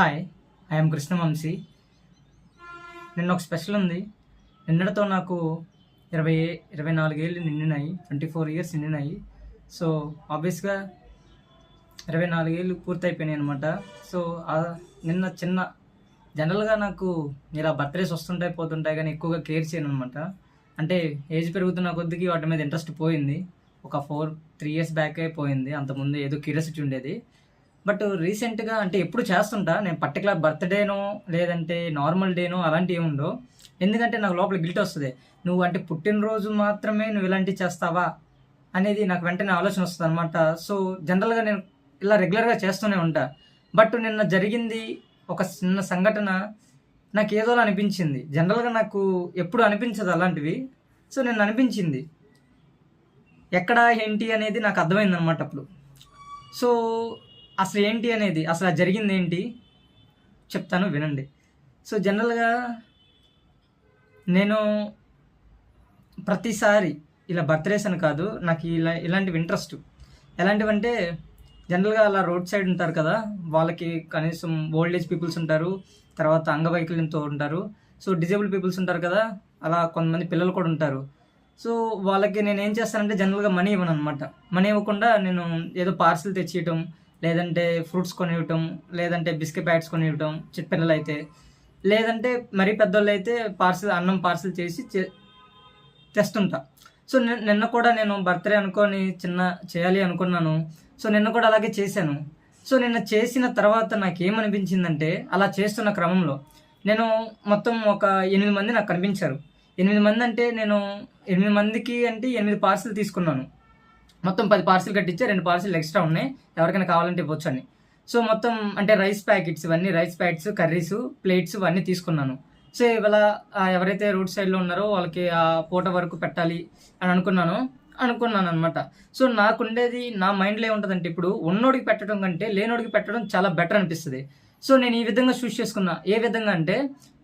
Hi I'm Krishna Vamsi నిన్న ఒక special ఉంది. నిన్నటితో నాకు ఇరవై ఇరవై నాలుగేళ్ళు నిండినాయి. ట్వంటీ ఫోర్ ఇయర్స్ నిండినాయి సో ఆబ్వియస్గా ఇరవై నాలుగేళ్ళు పూర్తయిపోయినాయి అనమాట సో నిన్న చిన్న జనరల్గా నాకు ఇలా బర్త్డేస్ వస్తుంటాయి పోతుంటాయి కానీ ఎక్కువగా కేర్ చేయను అనమాట అంటే ఏజ్ పెరుగుతున్న కొద్దికి వాటి మీద ఇంట్రెస్ట్ పోయింది. ఒక ఫోర్ త్రీ ఇయర్స్ బ్యాకే పోయింది. అంతకుముందు ఏదో క్యూరియాసిటీ ఉండేది. బట్ రీసెంట్గా అంటే ఎప్పుడు చేస్తుంటా నేను పర్టికులర్ బర్త్డేనో లేదంటే నార్మల్ డేనో అలాంటివి ఏమి ఉండవు. ఎందుకంటే నాకు లోపల గిల్ట్ వస్తుంది. నువ్వు అంటే పుట్టినరోజు మాత్రమే నువ్వు ఇలాంటివి చేస్తావా? అనేది నాకు వెంటనే ఆలోచన వస్తుంది అనమాట సో జనరల్గా నేను ఇలా రెగ్యులర్గా చేస్తూనే ఉంటా. బట్ నిన్న జరిగింది ఒక చిన్న సంఘటన నాకు ఏదోలా అనిపించింది. జనరల్గా నాకు ఎప్పుడు అనిపించదు అలాంటివి. సో నేను అనిపించింది. ఎక్కడ ఏంటి అనేది నాకు అర్థమైంది అనమాట అప్పుడు. సో అసలు ఏంటి అనేది అసలు జరిగింది ఏంటి చెప్తాను వినండి. సో జనరల్గా నేను ప్రతిసారి ఇలా బర్త్డేస్ అని కాదు నాకు ఇలా ఇలాంటివి ఇంట్రెస్ట్. ఎలాంటివంటే జనరల్గా అలా రోడ్ సైడ్ ఉంటారు కదా వాళ్ళకి కనీసం ఓల్డ్ ఏజ్ పీపుల్స్ ఉంటారు తర్వాత అంగవైకల్యంతో ఉంటారు. సో డిజేబుల్ పీపుల్స్ ఉంటారు కదా అలా కొంతమంది పిల్లలు కూడా ఉంటారు. సో వాళ్ళకి నేను ఏం చేస్తానంటే జనరల్గా మనీ ఇవ్వను అనమాట మనీ ఇవ్వకుండా నేను ఏదో పార్సిల్ తెచ్చియటం లేదంటే ఫ్రూట్స్ కొని ఇవ్వటం లేదంటే బిస్కెట్ ప్యాకెట్స్ కొని ఇవ్వటం చిన్నపిల్లలు అయితే లేదంటే మరీ పెద్దోళ్ళు అయితే పార్సిల్ అన్నం పార్సిల్ చేసి చే- తెస్తుంటా. సో నిన్న నిన్న కూడా నేను బర్త్డే అనుకొని చిన్న చేయాలి అనుకున్నాను. సో నిన్న కూడా అలాగే చేశాను. సో నిన్న చేసిన తర్వాత నాకు ఏమనిపించిందంటే అలా చేస్తున్న క్రమంలో నేను మొత్తం ఒక ఎనిమిది మంది నాకు కనిపించారు. ఎనిమిది మంది అంటే నేను ఎనిమిది మందికి అంటే ఎనిమిది పార్సిల్ తీసుకున్నాను. మొత్తం పది పార్సిల్ కట్టించే రెండు పార్సిల్ ఎక్స్ట్రా ఉన్నాయి. ఎవరికైనా కావాలంటే ఇవ్వచ్చు అని సో మొత్తం అంటే రైస్ ప్యాకెట్స్ ఇవన్నీ రైస్ ప్యాకెట్స్ కర్రీస్ ప్లేట్స్ ఇవన్నీ తీసుకున్నాను. సో ఇవాళ ఎవరైతే రోడ్ సైడ్లో ఉన్నారో వాళ్ళకి ఆ పూట వరకు పెట్టాలి అని అనుకున్నాను. అనుకున్నాను అనమాట సో నాకుండేది నా మైండ్లో ఏముంటుందంటే ఇప్పుడు ఉన్నోడికి పెట్టడం కంటే లేనోడికి పెట్టడం చాలా బెటర్ అనిపిస్తుంది. సో నేను ఈ విధంగా చూస్ చేసుకున్నా. ఏ విధంగా అంటే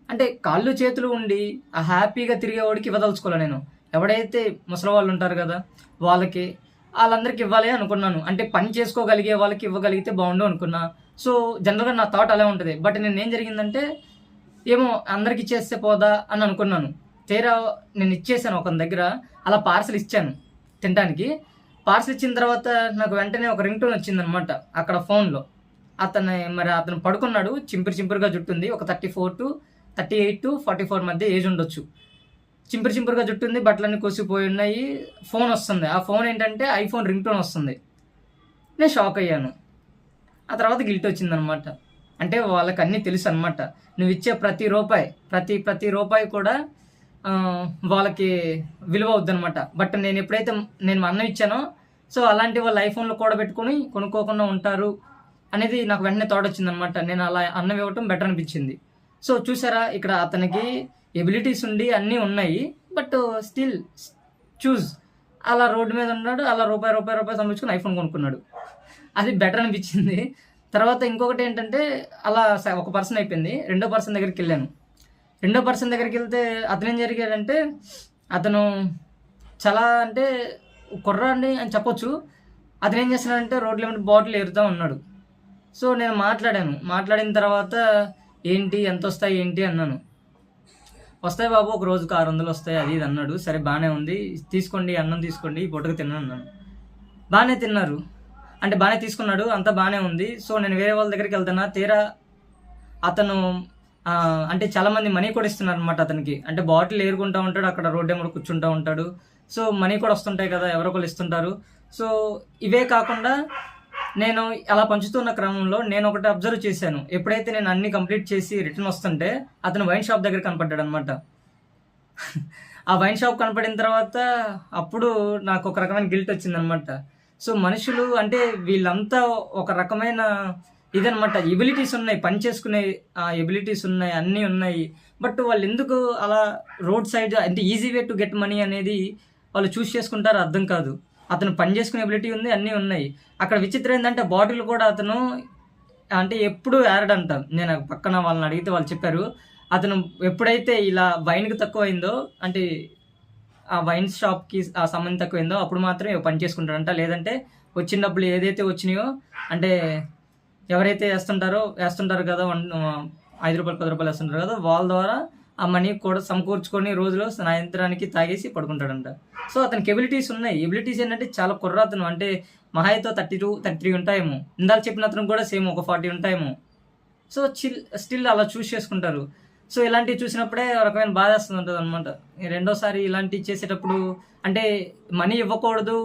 అంటే కాళ్ళు చేతులు ఉండి ఆ హ్యాపీగా తిరిగేవాడికి ఇవ్వదలుచుకోవాలి నేను. ఎవడైతే ముసలి వాళ్ళు ఉంటారు కదా వాళ్ళకి వాళ్ళందరికీ ఇవ్వాలి అనుకున్నాను. అంటే పని చేసుకోగలిగే వాళ్ళకి ఇవ్వగలిగితే బాగుండు అనుకున్నా. సో జనరల్గా నా థాట్ అలా ఉంటుంది. బట్ నేను ఏం జరిగిందంటే ఏమో అందరికి ఇచ్చేస్తే పోదా అని అనుకున్నాను. తీరా నేను ఇచ్చేసాను ఒక దగ్గర. అలా పార్సల్ ఇచ్చాను తినడానికి. పార్సల్ ఇచ్చిన తర్వాత నాకు వెంటనే ఒక రింగ్ టోన్ వచ్చిందనమాట అక్కడ ఫోన్లో అతను మరి అతను పడుకున్నాడు. చింపిరి చింపిరిగా జుట్టుంది. ఒక thirty four to thirty eight to forty four మధ్య ఏజ్ ఉండొచ్చు. చింపిరి జుట్టు ఉంది బట్టలన్నీ కోసిపోయి ఉన్నాయి. ఫోన్ వస్తుంది. ఆ ఫోన్ ఏంటంటే ఐఫోన్ రింగ్ టోన్ వస్తుంది. నేను షాక్ అయ్యాను. ఆ తర్వాత గిల్ట్ వచ్చిందనమాట. అంటే వాళ్ళకి అన్నీ తెలుసు అనమాట నువ్వు ఇచ్చే ప్రతి రూపాయి ప్రతి ప్రతి రూపాయి కూడా వాళ్ళకి విలువ అవుద్దనమాట. బట్ నేను ఎప్పుడైతే నేను మా అన్నం ఇచ్చానో సో అలాంటి వాళ్ళు ఐఫోన్లో కూడా పెట్టుకొని కొనుక్కోకుండా ఉంటారు అనేది నాకు వెంటనే తోడొచ్చిందనమాట నేను అలా అన్నం ఇవ్వటం బెటర్ అనిపించింది. సో చూసారా ఇక్కడ అతనికి ఎబిలిటీస్ ఉండి అన్నీ ఉన్నాయి. But still choose. అలా రోడ్డు మీద ఉన్నాడు అలా రూపాయి రూపాయి రూపాయి సంపించుకుని ఐఫోన్ కొనుక్కున్నాడు. అది బెటర్ అనిపించింది. తర్వాత ఇంకొకటి ఏంటంటే అలా ఒక పర్సన్ అయిపోయింది. రెండో పర్సన్ దగ్గరికి వెళ్ళాను. రెండో పర్సన్ దగ్గరికి వెళ్తే అతను ఏం జరిగాడంటే అతను చాలా అంటే కుర్రాడిని అని చెప్పొచ్చు. అతను ఏం చేస్తున్నాడంటే రోడ్ల మీద బాటిల్ ఎరుతా ఉన్నాడు. సో నేను మాట్లాడాను. మాట్లాడిన తర్వాత ఏంటి? ఎంత వస్తాయి? ఏంటి? అన్నాను. వస్తాయి బాబు ఒక రోజుకు ఆరు వందలు వస్తాయి అది ఇది అన్నాడు. సరే బాగానే ఉంది. తీసుకోండి అన్నం తీసుకోండి ఈ పూటకు తిన్నాను అన్నాను. బాగానే తిన్నారు. అంటే బాగానే తీసుకున్నాడు అంతా బాగానే ఉంది. సో నేను వేరే వాళ్ళ దగ్గరికి వెళ్తున్నా. తీరా అతను అంటే చాలామంది మనీ కూడా ఇస్తున్నారు అనమాట అతనికి. అంటే బాటిల్ ఏరుకుంటూ ఉంటాడు అక్కడ రోడ్డు ఏమో కూర్చుంటూ ఉంటాడు. సో మనీ కూడా వస్తుంటాయి కదా ఎవరో ఒకరు ఇస్తుంటారు. సో ఇవే కాకుండా నేను అలా పంచుతున్న క్రమంలో నేను ఒకటి అబ్జర్వ్ చేశాను. ఎప్పుడైతే నేను అన్ని కంప్లీట్ చేసి రిటర్న్ వస్తుంటే అతను వైన్ షాప్ దగ్గర కనపడ్డాడు అనమాట ఆ వైన్ షాప్ కనపడిన తర్వాత అప్పుడు నాకు ఒక రకమైన గిల్ట్ వచ్చిందనమాట సో మనుషులు అంటే వీళ్ళంతా ఒక రకమైన ఇదనమాట ఎబిలిటీస్ ఉన్నాయి పని చేసుకునే ఎబిలిటీస్ ఉన్నాయి అన్నీ ఉన్నాయి. బట్ వాళ్ళు ఎందుకు అలా రోడ్ సైడ్ అంటే easy way to get money అనేది వాళ్ళు చూస్ చేసుకుంటారు అర్థం కాదు. అతను పని చేసుకునే ఎబిలిటీ ఉంది అన్నీ ఉన్నాయి. అక్కడ విచిత్రం ఏంటంటే బాటిల్ కూడా అతను అంటే ఎప్పుడు యారడంట నేను పక్కన వాళ్ళని అడిగితే వాళ్ళు చెప్పారు అతను ఎప్పుడైతే ఇలా వైన్కి తక్కువైందో అంటే ఆ వైన్ షాప్కి ఆ సంబంధం తక్కువైందో అప్పుడు మాత్రమే పని చేసుకుంటాడంట లేదంటే వచ్చిన డబ్బులు ఏదైతే వచ్చినాయో అంటే ఎవరైతే వేస్తుంటారో వేస్తుంటారు కదా వన్ ఐదు రూపాయలు పది రూపాయలు వేస్తుంటారు కదా వాళ్ళ ద్వారా ఆ మనీ కూడా సమకూర్చుకొని రోజులో సాయంత్రానికి తాగేసి పడుకుంటాడంట. సో అతనికి ఎబిలిటీస్ ఉన్నాయి. ఎబిలిటీస్ ఏంటంటే చాలా కుర్రాతను. అంటే మహాయితో థర్టీ టూ థర్టీ త్రీ ఉంటాయేమో. ఇందాక చెప్పిన అతను కూడా సేమ్ ఒక ఫార్టీ ఉంటాయేమో. సో చిల్ స్టిల్ అలా చూస్ చేసుకుంటారు. సో ఇలాంటివి చూసినప్పుడే ఒక రకమైన బాధ వస్తుంది ఉంటుంది అనమాట రెండోసారి ఇలాంటివి చేసేటప్పుడు అంటే మనీ ఇవ్వకూడదు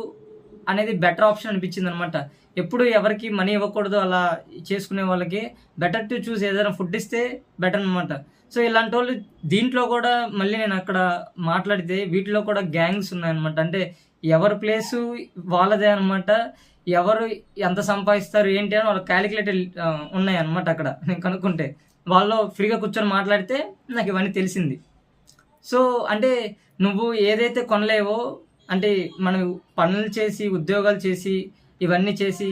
అనేది బెటర్ ఆప్షన్ అనిపించింది అనమాట ఎప్పుడు ఎవరికి మనీ ఇవ్వకూడదు అలా చేసుకునే వాళ్ళకి బెటర్ టు చూస్ ఏదైనా ఫుడ్ ఇస్తే బెటర్ అనమాట సో ఇలాంటి వాళ్ళు దీంట్లో కూడా మళ్ళీ నేను అక్కడ మాట్లాడితే వీటిలో కూడా గ్యాంగ్స్ ఉన్నాయన్నమాట. అంటే ఎవరి ప్లేసు వాళ్ళదే అనమాట ఎవరు ఎంత సంపాదిస్తారు ఏంటి అని వాళ్ళ క్యాలిక్యులేటర్ ఉన్నాయి అనమాట అక్కడ నేను కనుక్కుంటే. వాళ్ళు ఫ్రీగా కూర్చొని మాట్లాడితే నాకు ఇవన్నీ తెలిసింది. సో అంటే నువ్వు ఏదైతే కొనలేవో అంటే మనం పనులు చేసి ఉద్యోగాలు చేసి ఇవన్నీ చేసి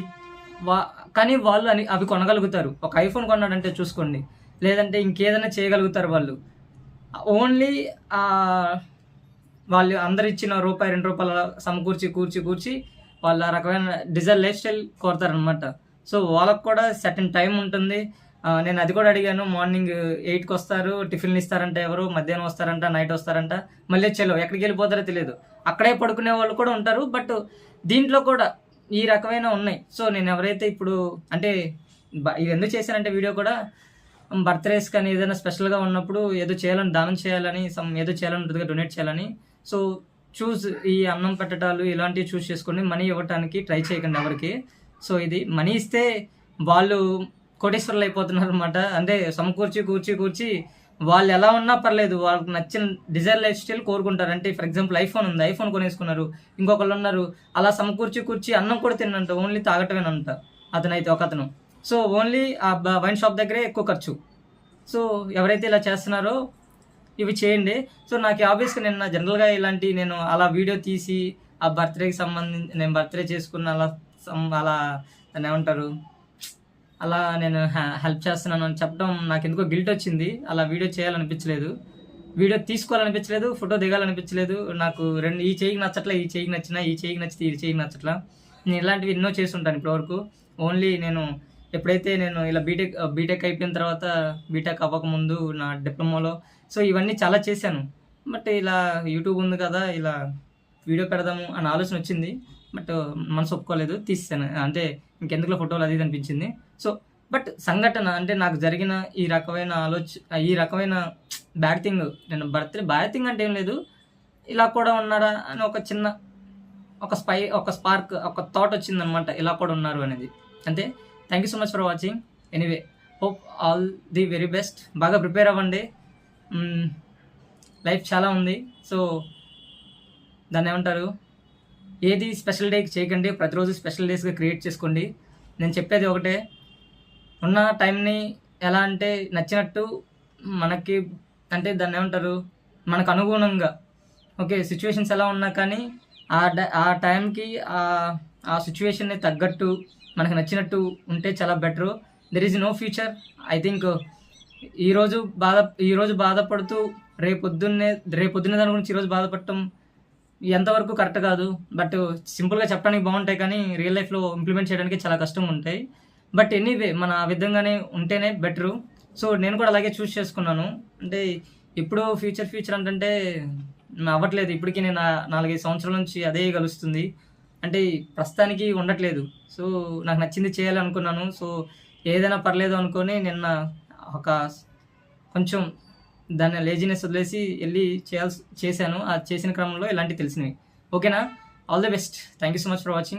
వా కానీ వాళ్ళు అని అవి కొనగలుగుతారు. ఒక ఐఫోన్ కొన్నాడంటే చూసుకోండి. లేదంటే ఇంకేదైనా చేయగలుగుతారు వాళ్ళు. ఓన్లీ వాళ్ళు అందరు ఇచ్చిన రూపాయి రెండు రూపాయల సమకూర్చి కూర్చి కూర్చి వాళ్ళ రకమైన డిజైన్ లైఫ్ స్టైల్ కోరతారనమాట సో వాళ్ళకు కూడా సర్టన్ టైం ఉంటుంది. నేను అది కూడా అడిగాను మార్నింగ్ ఎయిట్కి వస్తారు టిఫిన్లు ఇస్తారంట ఎవరు మధ్యాహ్నం వస్తారంట నైట్ వస్తారంట మళ్ళీ చెలో ఎక్కడికి వెళ్ళిపోతారో తెలియదు. అక్కడే పడుకునే వాళ్ళు కూడా ఉంటారు బట్ దీంట్లో కూడా ఈ రకమైన ఉన్నాయి. సో నేను ఎవరైతే ఇప్పుడు అంటే బ- ఇది ఎందుకు చేశానంటే వీడియో కూడా బర్త్డేస్ కానీ ఏదైనా స్పెషల్గా ఉన్నప్పుడు ఏదో చేయాలని దానం చేయాలని సమ్ ఏదో చేయాలని ఉంటుంది డొనేట్ చేయాలని. సో చూస్ ఈ అన్నం పెట్టడాలు ఇలాంటివి చూస్ చేసుకొని మనీ ఇవ్వడానికి ట్రై చేయకండి ఎవరికి. సో ఇది మనీ ఇస్తే వాళ్ళు కోటేశ్వర్లు అయిపోతున్నారు అనమాట అంటే సమకూర్చి కూర్చి కూర్చి వాళ్ళు ఎలా ఉన్నా పర్లేదు వాళ్ళకి నచ్చిన డిజైర్ లైఫ్ స్టైల్ కోరుకుంటారు. అంటే ఫర్ ఎగ్జాంపుల్ ఐఫోన్ ఉంది ఐఫోన్ కొనేసుకున్నారు ఇంకొకళ్ళు ఉన్నారు అలా సమకూర్చి కూర్చి అన్నం కూడా తిన్నంట ఓన్లీ తాగటమేనంట. అతనైతే ఒక అతను సో ఓన్లీ ఆ వైన్ షాప్ దగ్గరే ఎక్కువ ఖర్చు. సో ఎవరైతే ఇలా చేస్తున్నారో ఇవి చేయండి. సో నాకు ఆబ్వియస్గా నిన్న జనరల్గా ఇలాంటి నేను అలా వీడియో తీసి ఆ బర్త్డేకి సంబంధించి నేను బర్త్డే చేసుకున్న అలా అలా దాన్ని ఏమంటారు? అలా నేను హెల్ప్ చేస్తున్నాను అని చెప్పడం నాకు ఎందుకో గిల్ట్ వచ్చింది. అలా వీడియో చేయాలనిపించలేదు. వీడియో తీసుకోవాలనిపించలేదు ఫోటో దిగాలనిపించలేదు. నాకు రెండు ఈ చేయికి నచ్చట్లా ఈ చేయికి నచ్చినా ఈ చేయికి నచ్చితే ఈ చేయికి నచ్చట్లా. నేను ఇలాంటివి ఎన్నో చేస్తుంటాను ఇప్పటివరకు. ఓన్లీ నేను ఎప్పుడైతే నేను ఇలా బీటెక్ బీటెక్ అయిపోయిన తర్వాత బీటెక్ అవ్వకముందు నా డిప్లొమాలో సో ఇవన్నీ చాలా చేశాను. బట్ ఇలా యూట్యూబ్ ఉంది కదా ఇలా వీడియో పెడదాము అని ఆలోచన వచ్చింది. బట్ మనసు ఒప్పుకోలేదు తీసాను అంటే ఇంకెందుకులో ఫోటోలు అది ఇది అనిపించింది. సో బట్ సంఘటన అంటే నాకు జరిగిన ఈ రకమైన ఆలోచన ఈ రకమైన బ్యాడ్ థింగ్ నేను బర్త్డే బ్యాడ్ థింగ్ అంటే ఏం లేదు. ఇలా కూడా ఉన్నారా అని ఒక చిన్న ఒక స్పై ఒక స్పార్క్ ఒక థాట్ వచ్చిందనమాట. ఇలా కూడా ఉన్నారు అనేది. అంతే thank you so much for watching anyway hope all the very best బాగా ప్రిపేర్ అవ్వండి. లైఫ్ చాలా ఉంది. సో దాన్ని ఏమంటారు? ఏది స్పెషల్ డేకి చేయకండి. ప్రతిరోజు స్పెషల్ డేస్గా క్రియేట్ చేసుకోండి. నేను చెప్పేది ఒకటే. ఉన్న టైంని ఎలా అంటే నచ్చినట్టు మనకి అంటే దాన్ని ఏమంటారు? మనకు అనుగుణంగా. ఓకే సిచ్యువేషన్స్ ఎలా ఉన్నా కానీ ఆ ఆ టైంకి ఆ ఆ సిచ్యువేషన్ని తగ్గట్టు మనకు నచ్చినట్టు ఉంటే చాలా better. There is no future I think ఈరోజు బాధ ఈరోజు బాధపడుతూ రేపొద్దున్నే రేపొద్దున్న దాని గురించి ఈరోజు బాధపడటం ఎంతవరకు కరెక్ట్ కాదు. బట్ సింపుల్గా uh, చెప్పడానికి బాగుంటాయి కానీ రియల్ లైఫ్లో ఇంప్లిమెంట్ చేయడానికి చాలా కష్టంగా ఉంటాయి. బట్ ఎనీవే మన ఆ విధంగానే ఉంటేనే బెటరు. సో నేను కూడా అలాగే చూస్ చేసుకున్నాను. అంటే ఇప్పుడు ఫ్యూచర్ ఫ్యూచర్ అంటే అవ్వట్లేదు. ఇప్పటికీ నేను నాలుగైదు సంవత్సరాల నుంచి అదే కలుస్తుంది. అంటే ప్రస్తుతానికి ఉండట్లేదు. సో నాకు నచ్చింది చేయాలనుకున్నాను. సో ఏదైనా పర్లేదు అనుకొని నిన్న ఒక కొంచెం దాన్ని లేజినెస్ వదిలేసి వెళ్ళి చేయాల్సి చేశాను. ఆ చేసిన క్రమంలో ఇలాంటివి తెలిసినవి. ఓకేనా? All the best thank you so much for watching